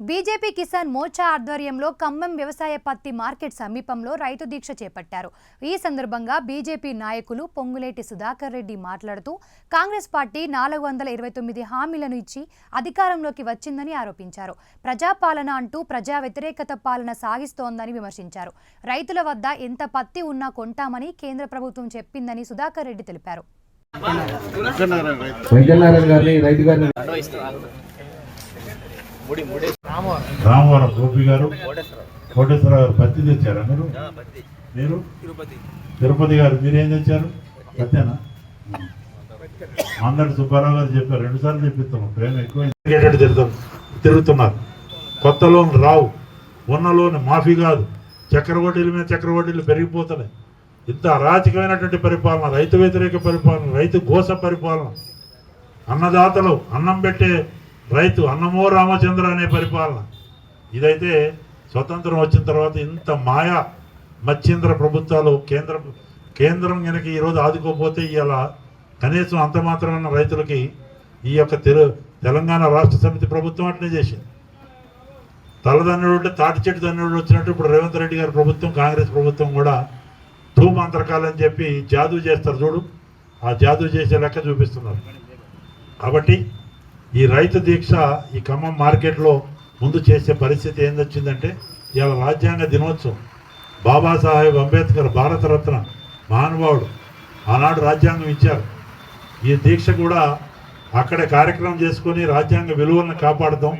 BJP Kisan Morcha ఆధ్వర్యంలో ఖమ్మం వ్యవసాయ పత్తి మార్కెట్ సమీపంలో రైతు దీక్ష చేపట్టారు. ఈ సందర్భంగా బీజేపీ నాయకులు పొంగులేటి సుధాకర్ రెడ్డి మాట్లాడుతూ కాంగ్రెస్ పార్టీ నాలుగు వందల ఇరవై తొమ్మిది హామీలను ఇచ్చి అధికారంలోకి వచ్చిందని ఆరోపించారు. ప్రజాపాలన అంటూ ప్రజా వ్యతిరేకత పాలన సాగిస్తోందని విమర్శించారు. రైతుల వద్ద ఎంత పత్తి ఉన్నా కొంటామని కేంద్ర ప్రభుత్వం చెప్పిందని సుధాకర్ రెడ్డి తెలిపారు. రైతు గారిని రామవరం గోపి గారు కోటేశ్వరరావు గారు పత్తి తెచ్చారా మీరు? మీరు? తిరుపతి. గారు మీరేం తెచ్చారు? పత్తేనా? అందరి సుబ్బారావు గారు చెప్పారు రెండు సార్లు చెప్పిస్తున్నాం ప్రేమ ఎక్కువ తిరుగుతాం తిరుగుతున్నారు. కొత్త లోన్ రావు ఉన్న లోన్ మాఫీ కాదు. చక్రవడ్డీల మీద చక్రవడ్డీలు పెరిగిపోతున్నాయి. ఇంత అరాచకమైనటువంటి పరిపాలన రైతు వ్యతిరేక పరిపాలన రైతు గోస పరిపాలన. అన్నదాతలు అన్నం పెట్టే రైతు అన్నమో రామచంద్ర అనే పరిపాలన. ఇదైతే స్వతంత్రం వచ్చిన తర్వాత ఇంత మాయా మచ్చింద్ర ప్రభుత్వాలు కేంద్ర కేంద్రం కనుక ఈరోజు ఆదుకోపోతే ఇలా కనీసం అంత మాత్రమైన రైతులకి ఈ యొక్క తెలు తెలంగాణ రాష్ట్ర సమితి ప్రభుత్వం అట్నే చేసింది. తలదన్నుడు ఉంటే తాటి చెట్టు దన్నుడు వచ్చినట్టు ఇప్పుడు రేవంత్ రెడ్డి గారి ప్రభుత్వం కాంగ్రెస్ ప్రభుత్వం కూడా ధూమాంతరకాలని చెప్పి జాదూ చేస్తారు చూడు. ఆ జాదూ చేసే లెక్క చూపిస్తున్నారు. కాబట్టి ఈ రైతు దీక్ష ఈ ఖమ్మం మార్కెట్లో ముందు చేసే పరిస్థితి ఏందొచ్చిందంటే ఇవాళ రాజ్యాంగ దినోత్సవం. బాబాసాహెబ్ అంబేద్కర్ భారతరత్న మహానుభావుడు ఆనాడు రాజ్యాంగం ఇచ్చారు. ఈ దీక్ష కూడా అక్కడే కార్యక్రమం చేసుకొని రాజ్యాంగ విలువలను కాపాడదాం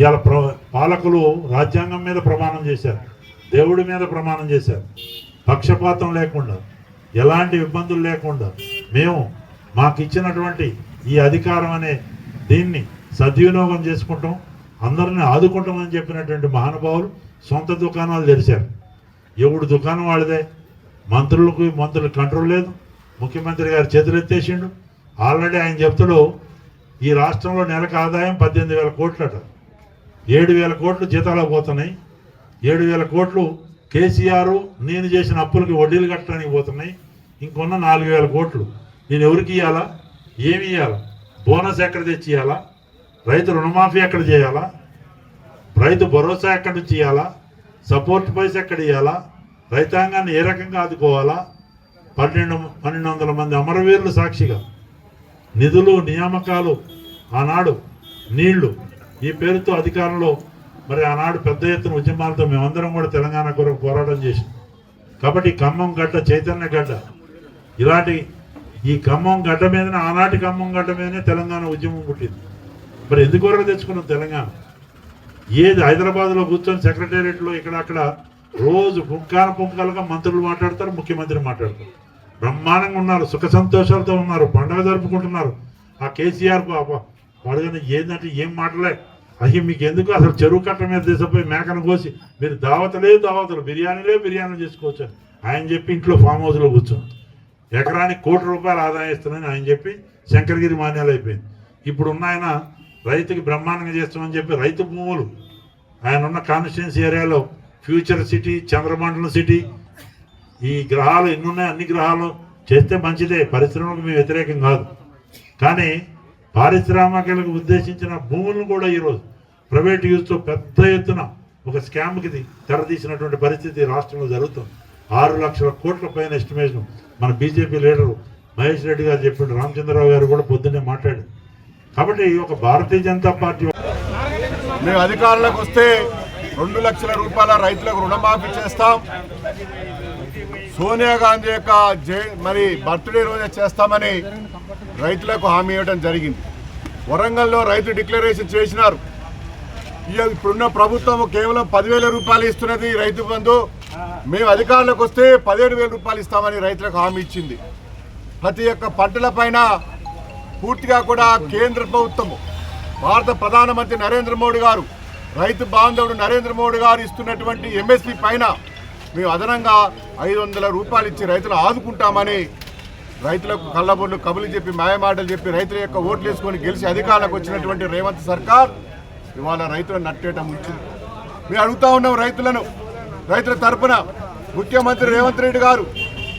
ఇవాళ ప్ర పాలకులు రాజ్యాంగం మీద ప్రమాణం చేశారు. దేవుడి మీద ప్రమాణం చేశారు. పక్షపాతం లేకుండా ఎలాంటి ఇబ్బందులు లేకుండా మేము మాకు ఇచ్చినటువంటి ఈ అధికారం అనే దీన్ని సద్వినియోగం చేసుకుంటాం. అందరిని ఆదుకుంటామని చెప్పినటువంటి మహానుభావులు సొంత దుకాణాలు తెరిచారు. ఎవడు దుకాణం వాళ్ళదే మంత్రులకు మంత్రులు కంట్రోల్ లేదు. ముఖ్యమంత్రి గారు చేతులు ఎత్తేసిండు ఆల్రెడీ ఆయన చెప్తాడు ఈ రాష్ట్రంలో నెలకు ఆదాయం పద్దెనిమిది వేల కోట్లట. ఏడు వేల కోట్లు జీతాలకు పోతున్నాయి. ఏడు వేల కోట్లు కేసీఆర్ నేను చేసిన అప్పులకి వడ్డీలు కట్టడానికి పోతున్నాయి. ఇంకొన్న నాలుగు వేల కోట్లు. నేను ఎవరికి ఇవ్వాలా ఏమి ఇవ్వాలా బోనస్ ఎక్కడ తెచ్చియాలా రైతు రుణమాఫీ ఎక్కడ చేయాలా? రైతు భరోసా ఎక్కడ నుంచి ఇవ్వాలా సపోర్ట్ పైసా ఎక్కడ ఇవ్వాలా రైతాంగాన్ని ఏ రకంగా ఆదుకోవాలా? పన్నెండు పన్నెండు వందల మంది అమరవీరులు సాక్షిగా. నిధులు నియామకాలు ఆనాడు నీళ్ళు ఈ పేరుతో అధికారంలో మరి ఆనాడు పెద్ద ఎత్తున ఉద్యమాలతో మేమందరం కూడా తెలంగాణ కొరకు పోరాటం చేసాం కాబట్టి ఖమ్మం గడ్డ చైతన్య గడ్డ ఇలాంటి ఈ ఖమ్మం గడ్డ మీదనే ఆనాటి ఖమ్మం గడ్డ మీదనే తెలంగాణ ఉద్యమం పుట్టింది. మరి ఎందుకు వరకు తెచ్చుకున్నాం తెలంగాణ? ఏది హైదరాబాద్లో కూర్చొని సెక్రటేరియట్లో ఇక్కడ అక్కడ రోజు పుంకాన పుంకాలుగా మంత్రులు మాట్లాడతారు ముఖ్యమంత్రి మాట్లాడతారు. బ్రహ్మాండంగా ఉన్నారు సుఖ సంతోషాలతో ఉన్నారు పండగ జరుపుకుంటున్నారు. ఆ కేసీఆర్ పాప వాడుగానే ఏంటంటే ఏం మాటలే? అయ్యి మీకు ఎందుకు అసలు చెరువు కట్ట మీద తీసుకుపోయి మేకను కోసి మీరు దావతలే దావతలు బిర్యానీలే బిర్యానీ చేసుకోవచ్చు ఆయన చెప్పి ఇంట్లో ఫామ్ హౌస్లో కూర్చొని ఎకరానికి కోటి రూపాయలు ఆదాయం ఇస్తున్నానని ఆయన చెప్పి శంకరగిరి మాన్యాలు అయిపోయింది. ఇప్పుడు ఉన్న ఆయన రైతుకి బ్రహ్మాండంగా చేస్తామని చెప్పి రైతు భూములు ఆయన ఉన్న కాన్స్టిట్యున్సీ ఏరియాలో ఫ్యూచర్ సిటీ చంద్రమండలం సిటీ ఈ గ్రహాలు ఎన్నున్నాయి అన్ని గ్రహాలు చేస్తే మంచిదే పరిశ్రమలకు మేము వ్యతిరేకం కాదు. కానీ పారిశ్రామికలకు ఉద్దేశించిన భూములను కూడా ఈరోజు ప్రైవేట్ యూజ్తో పెద్ద ఎత్తున ఒక స్కామ్కి ఇది తెరదీసినటువంటి పరిస్థితి రాష్ట్రంలో జరుగుతుంది. ఆరు లక్షల కోట్ల పైన ఎస్టిమేషన్ మన బీజేపీ లీడరు మహేష్ రెడ్డి గారు చెప్పిండు రామచంద్రరావు గారు కూడా పొద్దున్నే మాట్లాడారు. కాబట్టి ఒక భారతీయ జనతా పార్టీ మేము అధికారంలోకి వస్తే రెండు లక్షల రూపాయల రైతులకు రుణమాఫీ చేస్తాం. సోనియా గాంధీ యొక్క జై మరి బర్త్డే రోజే చేస్తామని రైతులకు హామీ ఇవ్వడం జరిగింది. వరంగల్లో రైతు డిక్లరేషన్ చేసినారు. ఇప్పుడున్న ప్రభుత్వం కేవలం పదివేల రూపాయలు ఇస్తున్నది రైతు బంధు. మేము అధికారంలోకి వస్తే పదిహేడు వేల రూపాయలు ఇస్తామని రైతులకు హామీ ఇచ్చింది. ప్రతి ఒక్క పంటలపైన పూర్తిగా కూడా కేంద్ర ప్రభుత్వము భారత ప్రధానమంత్రి నరేంద్ర మోడీ గారు రైతు బాంధవుడు నరేంద్ర మోడీ గారు ఇస్తున్నటువంటి ఎంఎస్పి పైన మేము అదనంగా ఐదు వందల రూపాయలు ఇచ్చి రైతులు ఆదుకుంటామని రైతులకు కళ్ళబొడ్లు కబులు చెప్పి మాయమాటలు చెప్పి రైతుల యొక్క ఓట్లు వేసుకొని గెలిచి అధికారంలోకి వచ్చినటువంటి రేవంత్ సర్కార్ ఇవాళ రైతులను నట్టేయటం ఉంచింది మేము అడుగుతా ఉన్నాం రైతులను రైతుల తరపున ముఖ్యమంత్రి రేవంత్ రెడ్డి గారు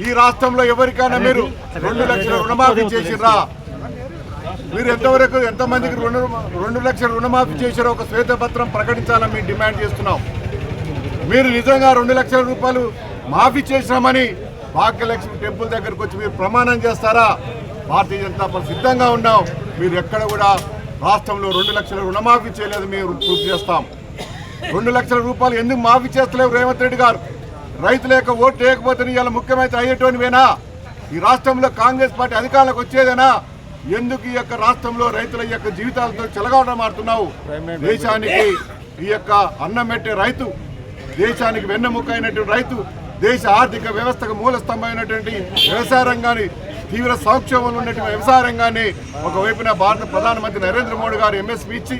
ఈ రాష్ట్రంలో ఎవరికైనా మీరు రెండు లక్షల రుణమాఫీ చేసిర్రా? మీరు ఎంతవరకు ఎంతమందికి రెండు రెండు లక్షల రుణమాఫీ చేశారో ఒక శ్వేతపత్రం ప్రకటించాలని మేము డిమాండ్ చేస్తున్నాం. మీరు నిజంగా రెండు లక్షల రూపాయలు మాఫీ చేసినామని భాగ్యలక్ష్మి టెంపుల్ దగ్గరకు వచ్చి మీరు ప్రమాణం చేస్తారా? భారతీయ జనతా పార్టీ సిద్ధంగా ఉన్నాం. మీరు ఎక్కడ కూడా రాష్ట్రంలో రెండు లక్షల రుణమాఫీ చేయలేదు మేము ప్రూఫ్ చేస్తాం. రెండు లక్షల రూపాయలు ఎందుకు మాఫీ చేస్తలేవు రేవంత్ రెడ్డి గారు? రైతుల యొక్క ఓటు లేకపోతే ఇవాళ ముఖ్యమంత్రి అయ్యేటోనివేనా? ఈ రాష్ట్రంలో కాంగ్రెస్ పార్టీ అధికారంలోకి వచ్చేదేనా? ఎందుకు ఈ యొక్క రాష్ట్రంలో రైతుల యొక్క జీవితాలతో చెలగాటం ఆడుతున్నావు? దేశానికి ఈ యొక్క అన్నం పెట్టే రైతు దేశానికి వెన్నెముక అయినటువంటి రైతు దేశ ఆర్థిక వ్యవస్థకు మూల స్తంభమైనటువంటి వ్యవసాయ రంగాన్ని తీవ్ర సంక్షోభంలో ఉన్నటువంటి వ్యవసాయ రంగాన్ని ఒకవైపున భారత ప్రధానమంత్రి నరేంద్ర మోడీ గారు ఎంఎస్పీ ఇచ్చి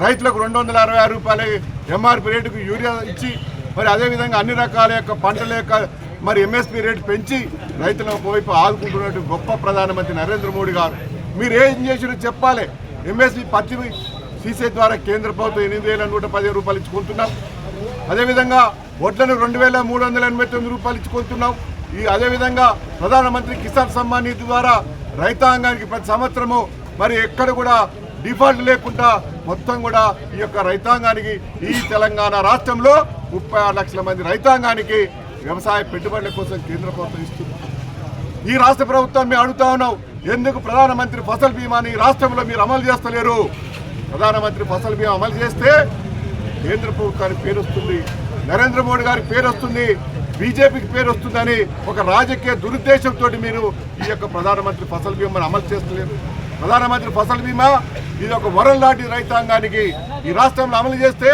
రైతులకు రెండు వందల అరవై ఆరు రూపాయల ఎంఆర్పి రేటుకు యూరియా ఇచ్చి మరి అదేవిధంగా అన్ని రకాల యొక్క పంటల యొక్క మరి ఎంఎస్పి రేటు పెంచి రైతులను ఒకవైపు ఆదుకుంటున్నట్టు గొప్ప ప్రధానమంత్రి నరేంద్ర మోడీ గారు. మీరు ఏం చేసినా చెప్పాలి. ఎంఎస్పి పత్తి సీసీ ద్వారా కేంద్ర ప్రభుత్వం ఎనిమిది వేల నూట పదిహేను రూపాయలు ఇచ్చుకుంటున్నాం. అదేవిధంగా వడ్లను రెండు వేల మూడు వందల ఎనభై తొమ్మిది రూపాయలు ఇచ్చుకుంటున్నాం. ఈ అదేవిధంగా ప్రధానమంత్రి కిసాన్ సమ్మాన్ నిధి ద్వారా రైతాంగానికి ప్రతి సంవత్సరము మరి ఎక్కడ కూడా డిఫాల్ట్ లేకుండా మొత్తం కూడా ఈ యొక్క రైతాంగానికి ఈ తెలంగాణ రాష్ట్రంలో ముప్పై లక్షల మంది రైతాంగానికి వ్యవసాయ పెట్టుబడుల కోసం కేంద్ర ప్రభుత్వం ఇస్తుంది. ఈ రాష్ట్ర ప్రభుత్వం మేము అడుగుతా ఉన్నాం ఎందుకు ప్రధానమంత్రి ఫసల్ బీమాని రాష్ట్రంలో మీరు అమలు చేస్తలేరు? ప్రధానమంత్రి ఫసల్ బీమా అమలు చేస్తే కేంద్ర ప్రభుత్వానికి పేరు వస్తుంది నరేంద్ర మోడీ గారికి పేరు వస్తుంది బీజేపీకి పేరు వస్తుందని ఒక రాజకీయ దురుద్దేశంతో మీరు ఈ యొక్క ప్రధానమంత్రి ఫసల్ బీమాను అమలు చేస్తలేరు. ప్రధానమంత్రి ఫసల్ బీమా ఇది ఒక వరం లాంటి రైతాంగానికి ఈ రాష్ట్రంలో అమలు చేస్తే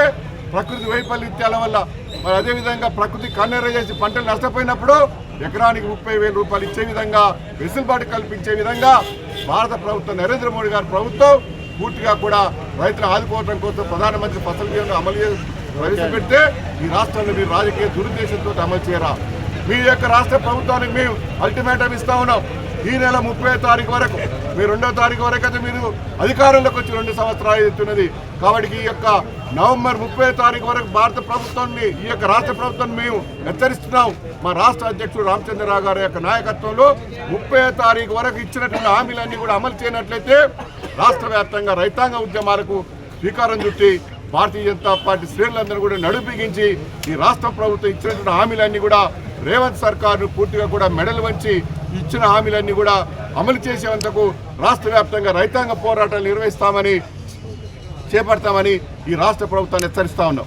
ప్రకృతి వైఫల్యాల వల్ల మరి అదేవిధంగా ప్రకృతి కన్నెర చేసి పంటలు నష్టపోయినప్పుడు ఎకరానికి ముప్పై వేల రూపాయలు ఇచ్చే విధంగా వెసులుబాటు కల్పించే విధంగా భారత ప్రభుత్వం నరేంద్ర మోడీ గారి ప్రభుత్వం పూర్తిగా కూడా రైతులు ఆదుకోవడం కోసం ప్రధానమంత్రి ఫసల్ బీమాను అమలు చేసి ప్రవేశపెడితే ఈ రాష్ట్రంలో మీరు రాజకీయ దురుద్దేశంతో అమలు చేయరా? మీ యొక్క రాష్ట్ర ప్రభుత్వానికి మేము అల్టిమేటం ఇస్తా ఉన్నాం. ఈ నెల ముప్పై తారీఖు వరకు మీ రెండో తారీఖు వరకు అయితే మీరు అధికారంలోకి వచ్చి రెండు సంవత్సరాలు ఎత్తున్నది కాబట్టి ఈ యొక్క నవంబర్ ముప్పై తారీఖు వరకు భారత ప్రభుత్వాన్ని ఈ యొక్క రాష్ట్ర ప్రభుత్వాన్ని మేము హెచ్చరిస్తున్నాం. మా రాష్ట్ర అధ్యక్షుడు రామచంద్రరావు గారి యొక్క నాయకత్వంలో ముప్పై తారీఖు వరకు ఇచ్చినటువంటి హామీలన్నీ కూడా అమలు చేయనట్లయితే రాష్ట్ర వ్యాప్తంగా రైతాంగ ఉద్యమాలకు శ్రీకారం చుట్టి భారతీయ జనతా పార్టీ శ్రేణులందరూ కూడా నడుపిగించి ఈ రాష్ట్ర ప్రభుత్వం ఇచ్చినటువంటి హామీలన్నీ కూడా రేవంత్ సర్కారు పూర్తిగా కూడా మెడలు వంచి ఇచ్చిన హామీలన్నీ కూడా అమలు చేసేందుకు రాష్ట్ర వ్యాప్తంగా రైతాంగ పోరాటాలు నిర్వహిస్తామని చేపడతామని ఈ రాష్ట్ర ప్రభుత్వాన్ని హెచ్చరిస్తా ఉన్నాం.